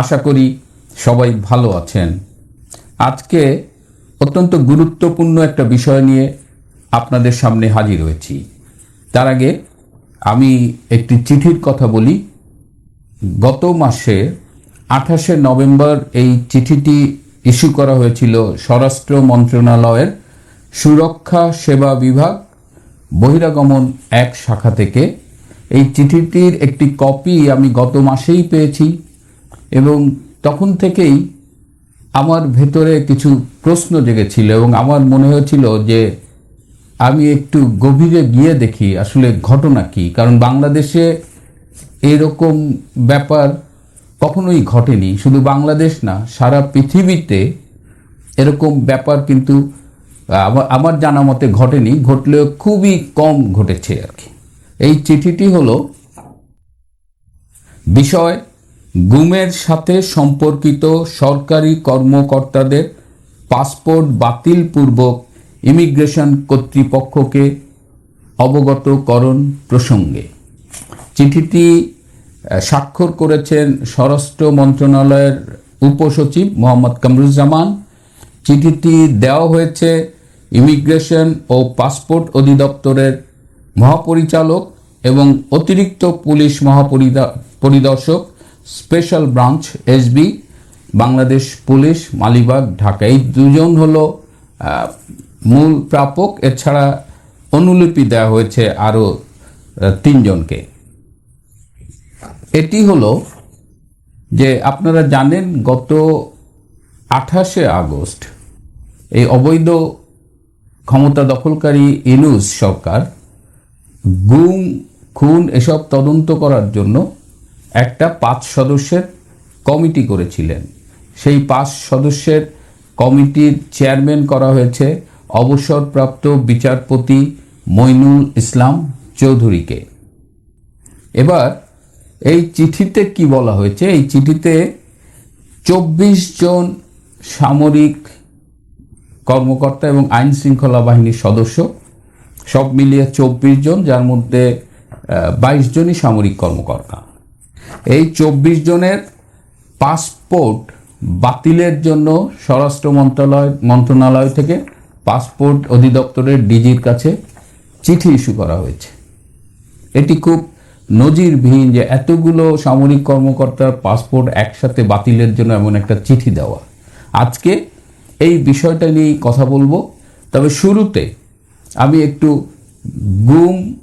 আশা করি সবাই ভালো আছেন। আজকে অত্যন্ত গুরুত্বপূর্ণ একটা বিষয় নিয়ে আপনাদের সামনে হাজির হয়েছি। তার আগে আমি একটি চিঠির কথা বলি। গত মাসে আঠাশে নভেম্বর এই চিঠিটি ইস্যু করা হয়েছিল স্বরাষ্ট্র মন্ত্রণালয়ের সুরক্ষা সেবা বিভাগ বহিরাগমন এক শাখা থেকে। এই চিঠিটির একটি কপি আমি গত মাসেই পেয়েছি। এবং তখন থেকেই আমার ভেতরে কিছু প্রশ্ন জেগেছিল এবং আমার মনে হয়েছিল যে আমি একটু গভীরে গিয়ে দেখি আসলে ঘটনা কি। কারণ বাংলাদেশে এরকম ব্যাপার কখনোই ঘটেনি। শুধু বাংলাদেশ না, সারা পৃথিবীতে এরকম ব্যাপার কিন্তু আমার জানা মতে ঘটেনি, ঘটলেও খুবই কম ঘটেছে আর কি। এই চিঠিটি হলো, বিষয় গুমের সাথে সম্পর্কিত সরকারি কর্মকর্তাদের পাসপোর্ট বাতিলপূর্বক ইমিগ্রেশন কর্তৃপক্ষকে অবগতকরণ প্রসঙ্গে। চিঠিটি স্বাক্ষর করেছেন স্বরাষ্ট্র মন্ত্রণালয়ের উপসচিব মোহাম্মদ কামরুজ্জামান। চিঠিটি দেওয়া হয়েছে ইমিগ্রেশন ও পাসপোর্ট অধিদপ্তরের মহাপরিচালক এবং অতিরিক্ত পুলিশ মহাপরিদা- পরিদর্শক special branch, SB, Bangladesh police, Malibagh, Dhaka. এই দুজন হলো মূল প্রাপক। এছাড়া অনুলিপি দেওয়া হয়েছে আরও তিনজনকে। এটি হলো যে আপনারা জানেন, গত আঠাশে আগস্ট এই অবৈধ ক্ষমতা দখলকারী ইনুস সরকার গুম, খুন, এসব তদন্ত করার জন্য একটা পাঁচ সদস্যের কমিটি করেছিলেন। সেই পাঁচ সদস্যের কমিটির চেয়ারম্যান করা হয়েছে অবসরপ্রাপ্ত বিচারপতি মইনুল ইসলাম চৌধুরীকে। এবার এই চিঠিতে কি বলা হয়েছে? এই চিঠিতে চব্বিশ জন সামরিক কর্মকর্তা এবং আইন শৃঙ্খলা বাহিনীর সদস্য সব মিলিয়ে চব্বিশ জন, যার মধ্যে বাইশ জনই সামরিক কর্মকর্তা। এই চব্বিশ জনের পাসপোর্ট বাতিলের জন্য স্বরাষ্ট্র মন্ত্রণালয় মন্ত্রণালয় থেকে পাসপোর্ট অধিদপ্তরের ডিজির কাছে চিঠি ইস্যু করা হয়েছে। এটি খুব নজিরবিহীন যে এতগুলো সামরিক কর্মকর্তার পাসপোর্ট একসাথে বাতিলের জন্য এমন একটা চিঠি দেওয়া। আজকে এই বিষয়টা নিয়েই কথা বলব। তবে শুরুতে আমি একটু গুম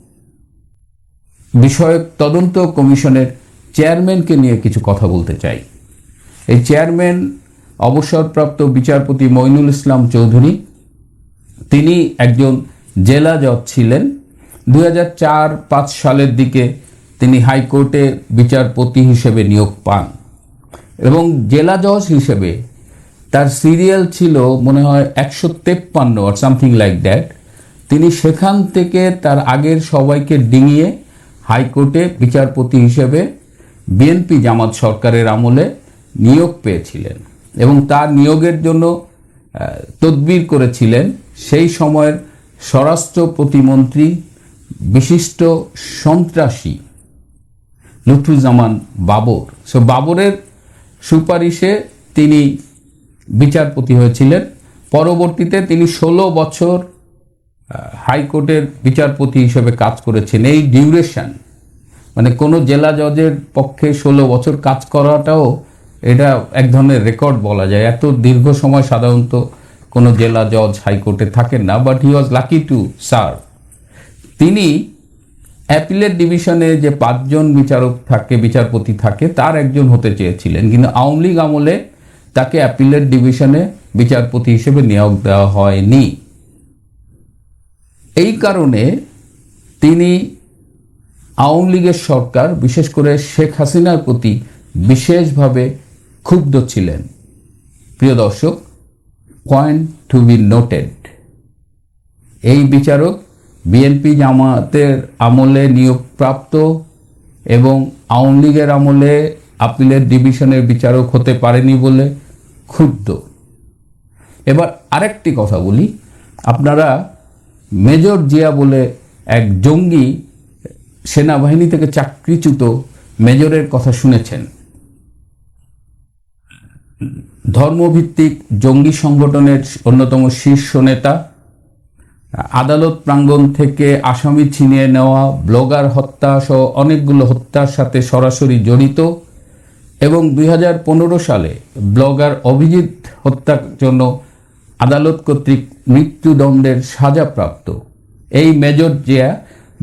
বিষয়ক তদন্ত কমিশনের চেয়ারম্যানকে নিয়ে কিছু কথা বলতে চাই। এই চেয়ারম্যান, অবসরপ্রাপ্ত বিচারপতি মইনুল ইসলাম চৌধুরী, তিনি একজন জেলা জজ ছিলেন। দু চার পাঁচ সালের দিকে তিনি হাইকোর্টে বিচারপতি হিসেবে নিয়োগ পান এবং জেলা জজ হিসেবে তার সিরিয়াল ছিল মনে হয় একশো তেপ্পান্ন আর সামথিং লাইক দ্যাট তিনি সেখান থেকে তার আগের সবাইকে ডিঙিয়ে হাইকোর্টে বিচারপতি হিসেবে বিএনপি জামাত সরকারের আমলে নিয়োগ পেয়েছিলেন এবং তার নিয়োগের জন্য তদবির করেছিলেন। সেই সময়ের স্বরাষ্ট্র প্রতিমন্ত্রী বিশিষ্ট সন্ত্রাসী লুৎফুজ্জামান বাবর। সো বাবরের সুপারিশে তিনি বিচারপতি হয়েছিলেন। পরবর্তীতে তিনি ষোলো বছর হাইকোর্টের বিচারপতি হিসেবে কাজ করেছেন। এই ডিউরেশন মানে কোনো জেলা জজের পক্ষে ষোলো বছর কাজ করাটাও এটা এক ধরনের রেকর্ড বলা যায়। এত দীর্ঘ সময় সাধারণত কোনো জেলা জজ হাইকোর্টে থাকেন না but he was lucky to serve তিনি অ্যাপিলেট ডিভিশনে যে পাঁচজন বিচারক থাকে, বিচারপতি থাকে, তার একজন হতে চেয়েছিলেন। কিন্তু আওয়ামী লীগ আমলে তাকে অ্যাপিলেট ডিভিশনে বিচারপতি হিসেবে নিয়োগ দেওয়া হয়নি। এই কারণে তিনি আওয়ামী লীগের সরকার, বিশেষ করে শেখ হাসিনার প্রতি বিশেষভাবে ক্ষুব্ধ ছিলেন। প্রিয় দর্শক পয়েন্ট টু বি নোটেড এই বিচারক বিএনপি জামাতের আমলে নিয়োগপ্রাপ্ত এবং আওয়ামী লীগের আমলে আপিলের ডিভিশনের বিচারক হতে পারেনি বলে ক্ষুব্ধ। এবার আরেকটি কথা বলি। আপনারা মেজর জিয়া বলে এক জঙ্গি সেনাবাহিনী থেকে চাকরিচ্যুত মেজরের কথা শুনেছেন। ধর্মভিত্তিক জঙ্গি সংগঠনের অন্যতম শীর্ষ নেতা, আদালত প্রাঙ্গণ থেকে আসামি ছিনিয়ে নেওয়া, ব্লগার হত্যা সহ অনেকগুলো হত্যার সাথে সরাসরি জড়িত এবং দুই হাজার পনেরো সালে ব্লগার অভিজিৎ হত্যার জন্য আদালত কর্তৃক মৃত্যুদণ্ডের সাজাপ্রাপ্ত এই মেজর জিয়া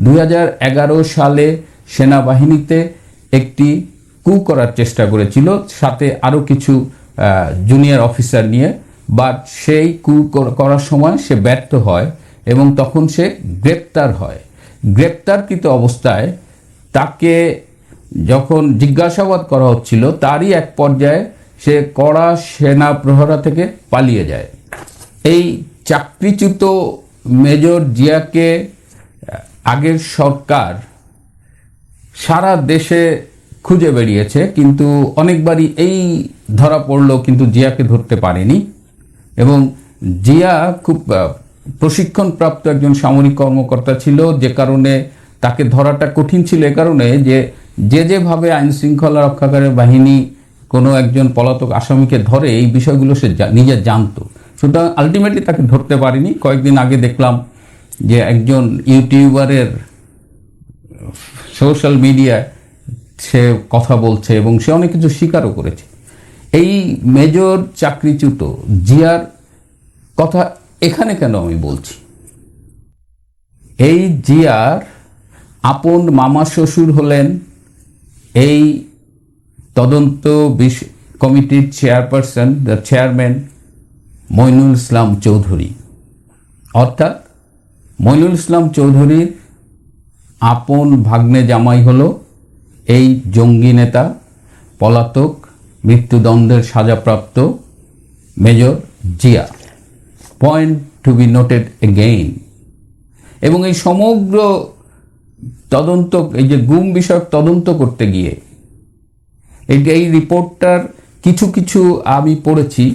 দু হাজার এগারো সালে সেনাবাহিনীতে একটি কু করার চেষ্টা করেছিল, সাথে আরও কিছু জুনিয়র অফিসার নিয়ে। বাট সেই কু করার সময় সে ব্যর্থ হয় এবং তখন সে গ্রেপ্তার হয়। গ্রেপ্তারকৃত অবস্থায় তাকে যখন জিজ্ঞাসাবাদ করা হচ্ছিল, তারই এক পর্যায়ে সে কড়া সেনা প্রহরা থেকে পালিয়ে যায়। এই চাকরিচ্যুত মেজর জিয়াকে আগের সরকার সারা দেশে খুঁজে বেরিয়েছে, কিন্তু অনেকবারই এই ধরা পড়ল, কিন্তু জিয়াকে ধরতে পারেনি। এবং জিয়া খুব প্রশিক্ষণপ্রাপ্ত একজন সামরিক কর্মকর্তা ছিল, যে কারণে তাকে ধরাটা কঠিন ছিল, এ কারণে যে যে যেভাবে আইন শৃঙ্খলা রক্ষাকারী বাহিনী কোনো একজন পলাতক আসামিকে ধরে, এই বিষয়গুলো সে নিজে জানতো। সুতরাং আলটিমেটলি তাকে ধরতে পারেনি। কয়েকদিন আগে দেখলাম যে একজন ইউটিউবারের সোশ্যাল মিডিয়ায় সে কথা বলছে এবং সে অনেক কিছু স্বীকারও করেছে। এই মেজর চাকরিচ্যুত জিয়ার কথা এখানে কেন আমি বলছি? এই জিয়ার আপন মামা শ্বশুর হলেন এই তদন্ত বিশ- কমিটির chairperson, the chairman Moinul Islam Chowdhury. অর্থাৎ মইনুল ইসলাম চৌধুরীর আপন ভাগ্নে জামাই হল এই জঙ্গি নেতা, পলাতক, মৃত্যুদণ্ডের সাজাপ্রাপ্ত major Zia. Point to be noted again এবং এই সমগ্র তদন্ত, এই যে গুম বিষয়ক তদন্ত করতে গিয়ে, এই এই রিপোর্টটার কিছু কিছু আমি পড়েছি,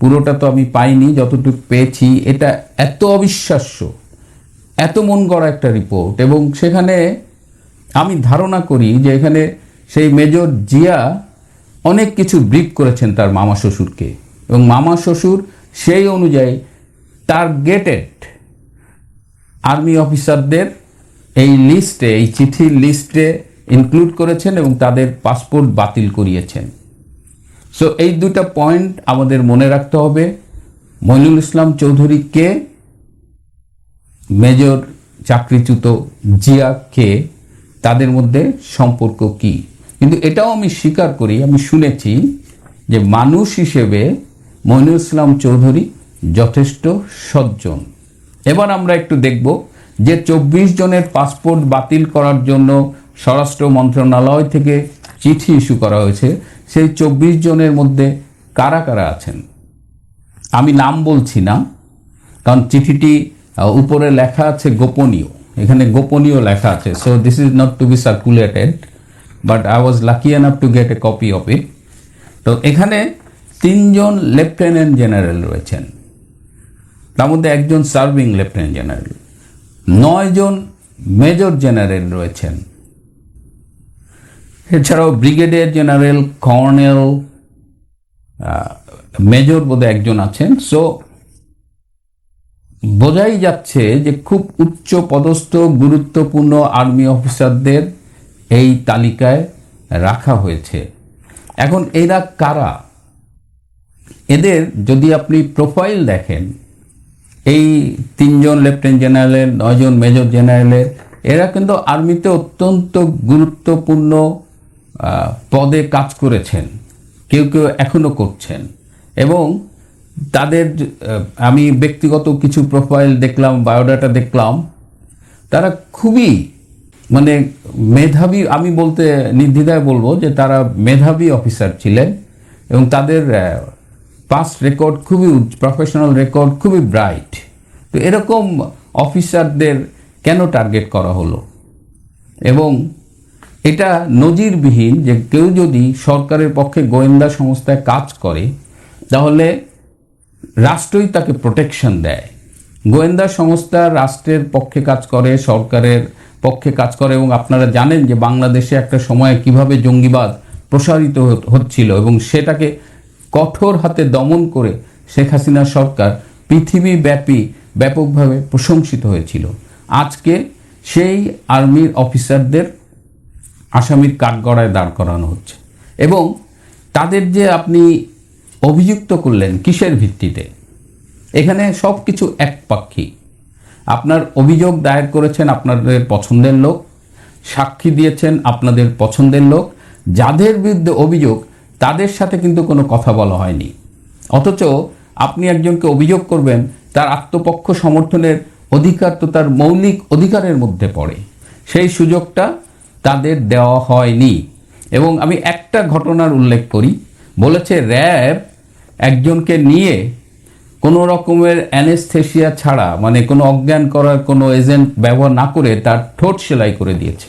পুরোটা তো আমি পাইনি, যতটুকু পেয়েছি, এটা এত অবিশ্বাস্য। এত মন গড়া একটা রিপোর্ট এবং সেখানে আমি ধারণা করি যে এখানে সেই মেজর জিয়া অনেক কিছু ব্রিফ করেছেন তার মামা শ্বশুরকে এবং মামা শ্বশুর সেই অনুযায়ী টার্গেটেড আর্মি অফিসারদের এই লিস্টে এই চিঠির লিস্টে ইনক্লুড করেছেন এবং তাদের পাসপোর্ট বাতিল করিয়েছেন। সো এই দুটা পয়েন্ট আমাদের মনে রাখতে হবে। মইনুল ইসলাম চৌধুরী কে মেজর চাকরিচ্যুত জিয়া কে তাদের মধ্যে সম্পর্ক কি? কিন্তু এটাও আমি স্বীকার করি, আমি শুনেছি যে মানুষ হিসেবে মইনুল ইসলাম চৌধুরী যথেষ্ট সজ্জন। এবার আমরা একটু দেখব যে চব্বিশ জনের পাসপোর্ট বাতিল করার জন্য স্বরাষ্ট্র মন্ত্রণালয় থেকে চিঠি ইস্যু করা হয়েছে। সেই চব্বিশ জনের মধ্যে কারা কারা আছেন? আমি নাম বলছি না, কারণ চিঠিটি উপরে লেখা আছে গোপনীয়। এখানে গোপনীয় লেখা আছে। So this is not to be circulated but I was lucky enough to get a copy of it তো এখানে তিনজন লেফটেন্যান্ট জেনারেল রয়েছেন। তার মধ্যে একজন সার্ভিং লেফটেন্যান্ট জেনারেল। নয়জন মেজর জেনারেল রয়েছেন। এছাড়াও ব্রিগেডিয়ার জেনারেল, কর্নেল মেজর বোধহয় একজন আছেন। সো বোঝাই যাচ্ছে যে খুব উচ্চ পদস্থ, গুরুত্বপূর্ণ আর্মি অফিসারদের এই তালিকায় রাখা হয়েছে। এখন এরা কারা? এদের যদি আপনি প্রোফাইল দেখেন, এই তিনজন লেফটেন্যান্ট জেনারেলের, নয়জন মেজর জেনারেলের, এরা কিন্তু আর্মিতে অত্যন্ত গুরুত্বপূর্ণ পদে কাজ করেছেন, কেউ কেউ এখনও করছেন। এবং তাদের আমি ব্যক্তিগত কিছু প্রোফাইল দেখলাম বায়োডাটা দেখলাম। তারা খুবই মানে মেধাবী, আমি বলতে নির্দ্বিধায় বলব যে তারা মেধাবী অফিসার ছিলেন এবং তাদের পাস্ট রেকর্ড খুবই প্রফেশনাল রেকর্ড খুবই ব্রাইট তো এরকম অফিসারদের কেন টার্গেট করা হলো? এবং এটা নজিরবিহীন যে কেউ যদি সরকারের পক্ষে গোয়েন্দা সংস্থায় কাজ করে, তাহলে রাষ্ট্রই তাকে প্রোটেকশন দেয়। গোয়েন্দা সংস্থা রাষ্ট্রের পক্ষে কাজ করে, সরকারের পক্ষে কাজ করে এবং আপনারা জানেন যে বাংলাদেশে একটা সময়ে কীভাবে জঙ্গিবাদ প্রসারিত হচ্ছিল এবং সেটাকে কঠোর হাতে দমন করে শেখ হাসিনা সরকার পৃথিবীব্যাপী ব্যাপকভাবে প্রশংসিত হয়েছিল। আজকে সেই আর্মির অফিসারদের আসামির কাঠগড়ায় দাঁড় করানো হচ্ছে এবং তাদের যে আপনি অভিযুক্ত করলেন কিসের ভিত্তিতে? এখানে সব কিছু একপাক্ষিক। আপনার অভিযোগ দায়ের করেছেন আপনাদের পছন্দের লোক, সাক্ষী দিয়েছেন আপনাদের পছন্দের লোক, যাদের বিরুদ্ধে অভিযোগ, তাদের সাথে কিন্তু কোনো কথা বলা হয়নি। অথচ আপনি একজনকে অভিযোগ করবেন, তার আত্মপক্ষ সমর্থনের অধিকার তো তার মৌলিক অধিকারের মধ্যে পড়ে। সেই সুযোগটা তাদের দেওয়া হয়নি। এবং আমি একটা ঘটনার উল্লেখ করি, বলেছে র্যাব একজনকে নিয়ে কোনো রকমের অ্যানেস্থেসিয়া ছাড়া মানে কোনো অজ্ঞান করার কোনো এজেন্ট ব্যবহার না করে তার ঠোঁট সেলাই করে দিয়েছে।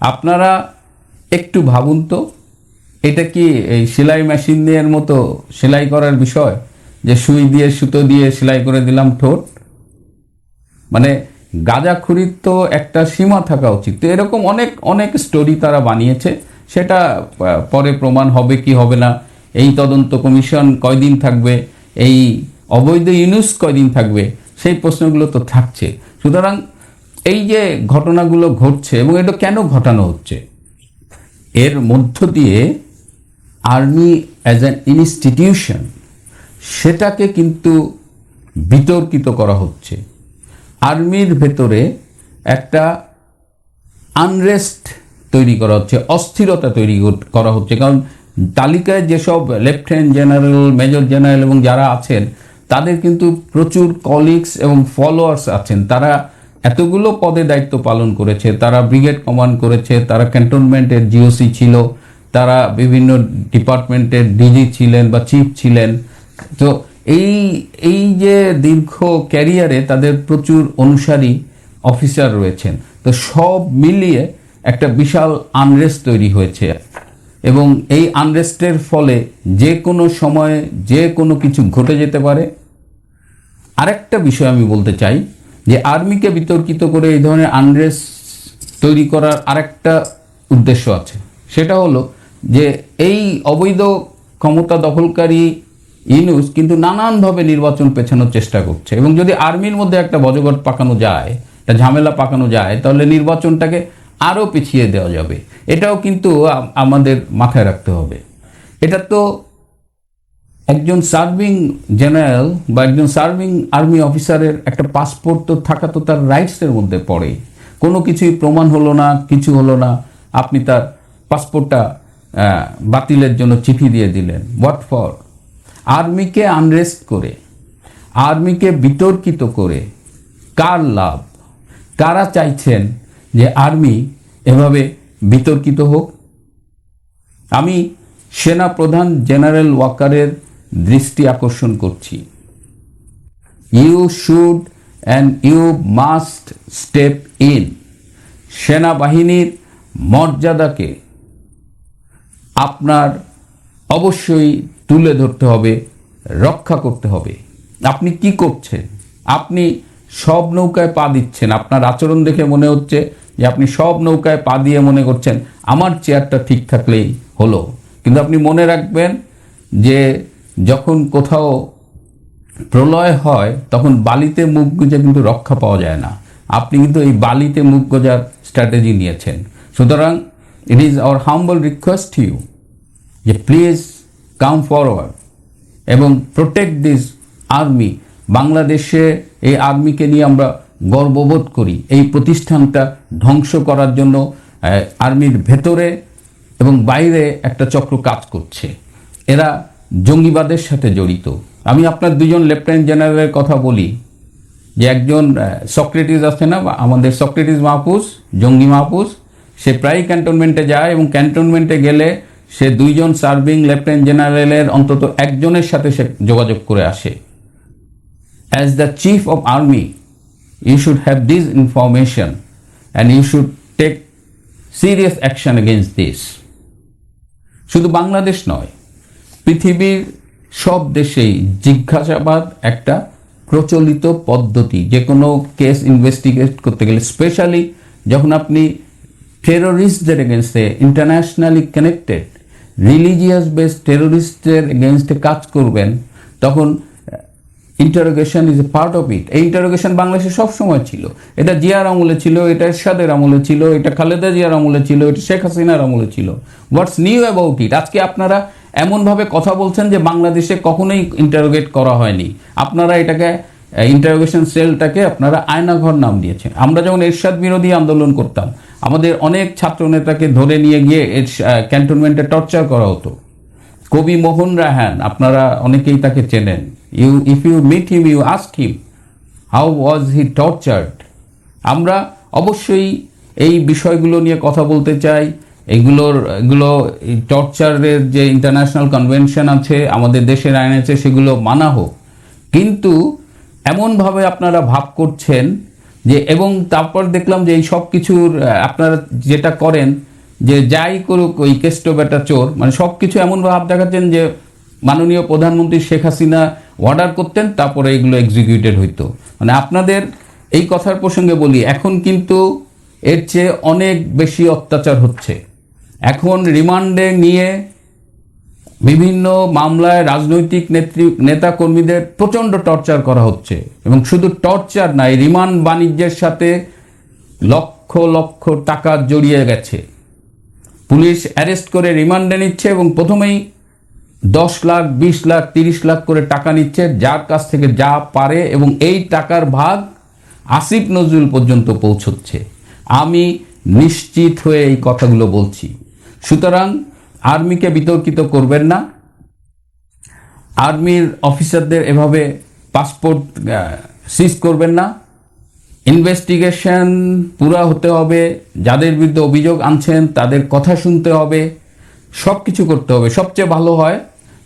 আপনারা একটু ভাবুন তো, এটা কি এই সেলাই মেশিনের মতো সেলাই করার বিষয়? যে সুই দিয়ে, সুতো দিয়ে সেলাই করে দিলাম ঠোঁট? মানে গাঁজাখুরির তো একটা সীমা থাকা উচিত। তো এরকম অনেক অনেক স্টোরি তারা বানিয়েছে। সেটা পরে প্রমাণ হবে কি হবে না। এই তদন্ত কমিশন কয়দিন থাকবে? এই অবৈধ ইউনুস কয়দিন থাকবে? সেই প্রশ্নগুলো তো থাকছে। সুতরাং এই যে ঘটনাগুলো ঘটছে এবং এটা কেন ঘটানো হচ্ছে? এর মধ্য দিয়ে আর্মি অ্যাজ অ্যান ইনস্টিটিউশন সেটাকে কিন্তু বিতর্কিত করা হচ্ছে। আর্মির ভেতরে একটা আনরেস্ট তৈরি করা হচ্ছে, অস্থিরতা তৈরি করা হচ্ছে। কারণ তালিকায় যেসব লেফটেন্যান্ট জেনারেল, মেজর জেনারেল এবং যারা আছেন, তাদের কিন্তু প্রচুর কলিগস এবং ফলোয়ার্স আছেন। তারা এতগুলো পদে দায়িত্ব পালন করেছে। তারা ব্রিগেড কমান্ড করেছে, তারা ক্যান্টনমেন্টের জিওসি ছিল, তারা বিভিন্ন ডিপার্টমেন্টের ডিজি ছিলেন বা চিফ ছিলেন। তো এই এই যে দীর্ঘ ক্যারিয়ারে তাদের প্রচুর অনুসারী অফিসার রয়েছেন। তো সব মিলিয়ে একটা বিশাল আনরেস তৈরি হয়েছে। এবং এই আনরেস্টের ফলে যে কোনো সময়ে যে কোনো কিছু ঘটে যেতে পারে। আরেকটা বিষয় আমি বলতে চাই যে আর্মিকে বিতর্কিত করে এই ধরনের আনরেস তৈরি করার আরেকটা উদ্দেশ্য আছে। সেটা হলো যে এই অবৈধ ক্ষমতা দখলকারী ইনুস কিন্তু নানানভাবে নির্বাচন পেছানোর চেষ্টা করছে এবং যদি আর্মির মধ্যে একটা বজগট পাকানো যায়, একটা ঝামেলা পাকানো যায়, তাহলে নির্বাচনটাকে আরও পিছিয়ে দেওয়া যাবে। এটাও কিন্তু আমাদের মাথায় রাখতে হবে। এটা তো একজন সার্ভিং জেনারেল বা একজন সার্ভিং আর্মি অফিসারের একটা পাসপোর্ট তো থাকা তো তার রাইটসের মধ্যে পড়ে। কোনো কিছুই প্রমাণ হলো না, কিছু হলো না। আপনি তার পাসপোর্টটা বাতিলের জন্য চিঠি দিয়ে দিলেন। হোয়াট ফর আর্মিকে আনরেস্ট করে, আর্মিকে বিতর্কিত করে কার লাভ? কারা চাইছেন যে আর্মি এভাবে বিতর্কিত হোক। আমি সেনা প্রধান জেনারেল ওয়াকারের দৃষ্টি আকর্ষণ করছি। You should and you must step in সেনাবাহিনীর মর্যাদাকে আপনার অবশ্যই তুলে ধরতে হবে, রক্ষা করতে হবে। আপনি কি করছেন? আপনি সব নৌকায় পা দিচ্ছেন। আপনার আচরণ দেখে মনে হচ্ছে যে আপনি সব নৌকায় পা দিয়ে মনে করছেন, আমার চেয়ারটা ঠিক থাকলেই হলো। কিন্তু আপনি মনে রাখবেন যে যখন কোথাও প্রলয় হয়, তখন বালিতে মুখ গুজে কিন্তু রক্ষা পাওয়া যায় না। আপনি কিন্তু এই বালিতে মুখ গোজার স্ট্র্যাটেজি নিয়েছেন। সুতরাং it is our humble request you যে প্লিজ কাম ফরওয়ার্ড এবং প্রোটেক্ট দিস আর্মি বাংলাদেশে এই আর্মিকে নিয়ে আমরা গর্ববোধ করি। এই প্রতিষ্ঠানটা ধ্বংস করার জন্য আর্মির ভেতরে এবং বাইরে একটা চক্র কাজ করছে। এরা জঙ্গিবাদের সাথে জড়িত। আমি আপনার দুজন লেফটেন্যান্ট জেনারেলের কথা বলি, যে একজন সক্রেটিস আছে না, বা আমাদের সক্রেটিস মাহফুজ, জঙ্গি মাহফুজ, সে প্রায় ক্যান্টনমেন্টে যায় এবং ক্যান্টনমেন্টে গেলে সে দুইজন সার্ভিং লেফটেন্যান্ট জেনারেলের অন্তত একজনের সাথে সে যোগাযোগ করে আসে। As the chief of army you should have this information and you should take serious action against this শুধু বাংলাদেশ নয়, পৃথিবীর সব দেশেই জিজ্ঞাসাবাদ একটা প্রচলিত পদ্ধতি। যে কোনো কেস ইনভেস্টিগেট করতে গেলে স্পেশালি যখন আপনি টেরোরিস্টদের এগেনস্টে ইন্টারন্যাশনালি কানেক্টেড রিলিজিয়াস বেস টেরোরিস্টের এগেনস্টে কাজ করবেন, তখন interrogation is a part of it এই ইন্টারোগেশন বাংলাদেশে সবসময় ছিল। এটা জিয়ার আমলে ছিল, এটা এরশাদের আমলে ছিল, এটা খালেদা জিয়ার আমলে ছিল, এটা শেখ হাসিনার আমলে ছিল। হোয়াটস নিউ অ্যাবাউট ইট আজকে আপনারা এমনভাবে কথা বলছেন যে বাংলাদেশে কখনোই ইন্টারোগেট করা হয়নি। আপনারা এটাকে ইন্টারোগেশন সেলটাকে আপনারা আয়নাঘর নাম দিয়েছেন। আমরা যখন এরশাদ বিরোধী আন্দোলন করতাম, আমাদের অনেক ছাত্র নেতাকে ধরে নিয়ে গিয়ে ক্যান্টনমেন্টে টর্চার করা হতো। কবি মোহন রাহান আপনারা অনেকেই তাকে চেনেন। You if you meet him you ask him how was he tortured আমরা অবশ্যই এই বিষয়গুলো নিয়ে কথা বলতে চাই। এগুলোর, এগুলো টর্চারের যে ইন্টারন্যাশনাল কনভেনশন আছে, আমাদের দেশের আইন আছে, সেগুলো মানা হোক। কিন্তু এমনভাবে আপনারা ভাব করছেন যে, এবং তারপর দেখলাম যে এই সব কিছুর আপনারা যেটা করেন যে, যাই করুক ওই কেষ্ট বেটা চোর মানে সব কিছু এমন ভাব দেখাচ্ছেন যে, মাননীয় প্রধানমন্ত্রী শেখ হাসিনা অর্ডার করতেন, তারপরে এগুলো এক্সিকিউটেড হইতো। মানে আপনাদের এই কথার প্রসঙ্গে বলি, এখন কিন্তু এর চেয়ে অনেক বেশি অত্যাচার হচ্ছে। এখন রিমান্ডে নিয়ে বিভিন্ন মামলায় রাজনৈতিক নেত্রী নেতা কর্মীদের প্রচণ্ড টর্চার করা হচ্ছে। এবং শুধু টর্চার নাই রিমান্ড বাণিজ্যের সাথে লক্ষ লক্ষ টাকা জড়িয়ে গেছে। পুলিশ অ্যারেস্ট করে রিমান্ডে নিচ্ছে এবং প্রথমেই দশ লাখ, বিশ লাখ, তিরিশ লাখ করে টাকা নিচ্ছে, যার কাছ থেকে যা পারে এবং এই টাকার ভাগ আসিফ নজরুল পর্যন্ত পৌঁছচ্ছে। আমি নিশ্চিত হয়ে এই কথাগুলো বলছি। সুতরাং আর্মিকে বিতর্কিত করবেন না। আর্মির অফিসারদের এভাবে পাসপোর্ট সিজ করবেন না। ইনভেস্টিগেশন পুরা হতে হবে। যাদের বিরুদ্ধে অভিযোগ আনছেন, তাদের কথা শুনতে হবে। সব কিছু করতে হবে। সবচেয়ে ভালো হয়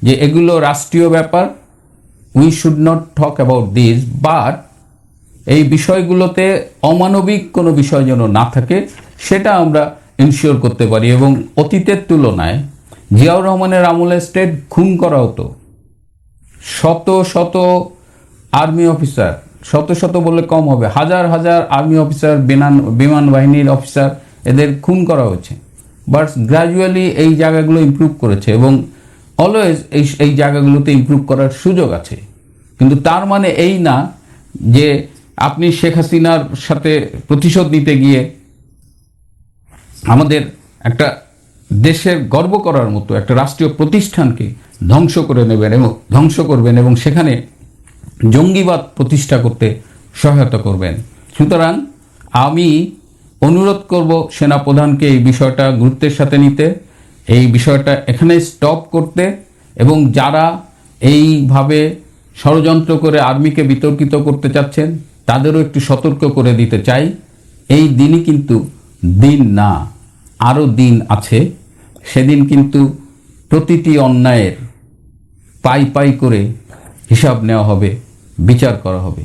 যে এগুলো রাষ্ট্রীয় ব্যাপার we should not talk about this but এই বিষয়গুলোতে অমানবিক কোনো বিষয় যেন না থাকে, সেটা আমরা ইনশিওর করতে পারি এবং অতীতের তুলনায় জিয়াউর রহমানের আমলে স্টেট খুন করা হতো। শত শত আর্মি অফিসার শত শত বললে কম হবে, হাজার হাজার আর্মি অফিসার বিমান বিমান বাহিনীর অফিসার এদের খুন করা হয়েছে। বাট গ্র্যাজুয়ালি এই জায়গাগুলো ইমপ্রুভ করেছে এবং অলওয়েজ এই এই জায়গাগুলোতে ইমপ্রুভ করার সুযোগ আছে। কিন্তু তার মানে এই না যে আপনি শেখ হাসিনার সাথে প্রতিশোধ নিতে গিয়ে আমাদের একটা দেশের গর্ব করার মতো একটা রাষ্ট্রীয় প্রতিষ্ঠানকে ধ্বংস করে নেবেন এবং ধ্বংস করবেন এবং সেখানে জঙ্গিবাদ প্রতিষ্ঠা করতে সহায়তা করবেন। সুতরাং আমি অনুরোধ করব সেনাপ্রধানকে এই বিষয়টা গুরুত্বের সাথে নিতে। এই বিষয়টা এখানে স্টপ করতে এবং যারা এইভাবে ষড়যন্ত্র করে আর্মিকে বিতর্কিত করতে চাচ্ছেন, তাদেরও একটু সতর্ক করে দিতে চাই। এই দিনই কিন্তু দিন না, আরও দিন আছে। সেদিন কিন্তু প্রতিটি অন্যায়ের পাই পাই করে হিসাব নেওয়া হবে, বিচার করা হবে।